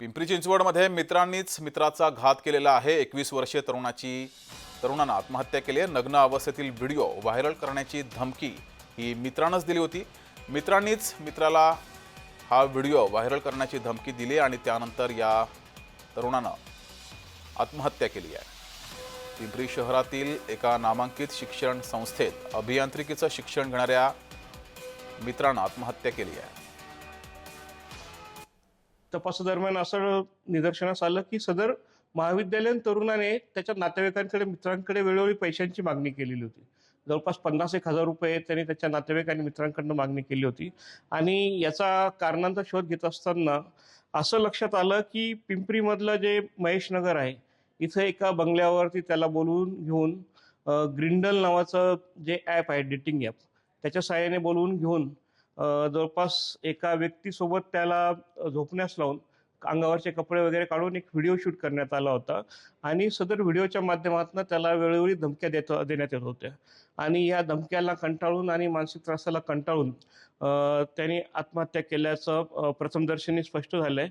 पिंपरी चिंचवडमध्ये मित्रांनीच मित्राचा घात केलेला आहे. एकवीस वर्षीय तरुणाची तरुणानं आत्महत्या केली आहे. नग्न अवस्थेतील व्हिडिओ व्हायरल करण्याची धमकी ही मित्रानंच दिली होती. मित्रांनीच मित्राला हा व्हिडिओ व्हायरल करण्याची धमकी दिली आणि त्यानंतर या तरुणानं आत्महत्या केली आहे. पिंपरी शहरातील एका नामांकित शिक्षण संस्थेत अभियांत्रिकीचं शिक्षण घेणाऱ्या मित्रानं आत्महत्या केली आहे. तपासादरम्यान असं निदर्शनास आलं की सदर महाविद्यालयीन तरुणाने त्याच्या नातेवाईकांकडे मित्रांकडे वेळोवेळी पैशांची मागणी केलेली होती. जवळपास पन्नास एक हजार रुपये त्यांनी त्याच्या नातेवाईक आणि मित्रांकडनं मागणी केली होती. आणि याचा कारणांचा शोध घेत असताना असं लक्षात आलं की पिंपरीमधलं जे महेश नगर आहे इथं एका बंगल्यावरती त्याला बोलवून घेऊन ग्रिंडल नावाचं जे ॲप आहे डेटिंग ॲप त्याच्या सहाय्याने बोलवून घेऊन जवळपास एका व्यक्तीसोबत त्याला झोपण्यास लावून अंगावरचे कपडे वगैरे काढून एक व्हिडिओ शूट करण्यात आला होता. आणि सदर व्हिडिओच्या माध्यमातून त्याला वेळोवेळी धमक्या देत देण्यात येत होत्या. आणि या धमक्याला कंटाळून आणि मानसिक त्रासाला कंटाळून त्याने आत्महत्या केल्याचं प्रथमदर्शनी स्पष्ट झालं आहे